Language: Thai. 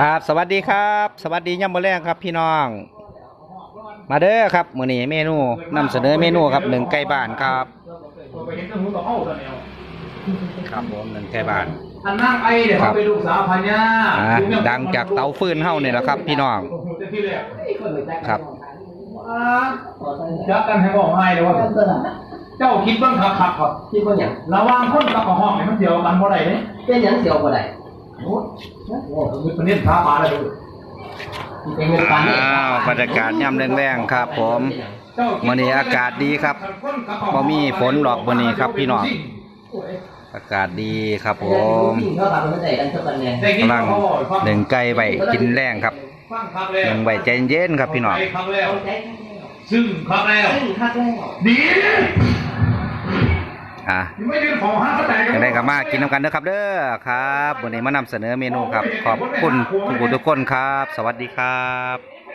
ครับ สวัสดีครับ สวัสดีย่ำมะแรงครับพี่น้อง มาเด้อครับมื้อนี้เมนูนำเสนอเมนูครับหนึ่งไก่บ้านครับไปเห็นต้นหูกับเข้าตัวแนวครับผมหนึ่งไก่บ้านอันนั่งไอ้เนี่ยเขาเป็นลูกสาวพันยาอ่าดังจากเตาฟืนเฮานี่แหละครับ พี่น้องที่แรกครับยักกันให้บอกให้เลยว่าเจ้าคิดเบ้างครับครับครับที่ว่าอย่างระหว่างคนกับกระหอบเนี่ยมันเดียวกันบ่ได้เนี่ยเป็นอย่างเสียวบ่ได้โอ้โหมันเป็นเน้นท้าปลาเลยดูเป็นเงินปันอ้าวบรรยากาศย่ำแรงๆครับ ผมเจ้าคิดมื้อนี้อากาศดีครับบ่มีฝนหรอกมื้อนี้ครับ พี่น้องอากาศดีครับผมเข้าปากคนใจกันสักวันเนี่ยได้กินกำลังข้าวฟังหนึ่งไก่ไว้กินแรงครับฟังครับแล้วหนึ่งไว้ใจเย็นครับพี่น้องไปครั้งแล้วซึ่งครั้งแล้วซึ่งคักแล้วดี จะไม่ยืนของห้าก็แตกยังได้กลับมากินน้ำกันเด้อครับเด้อครับวันนี้มานำเสนอเมนูครับ ขอบคุณทุกทุกคนครับ สวัสดีครับ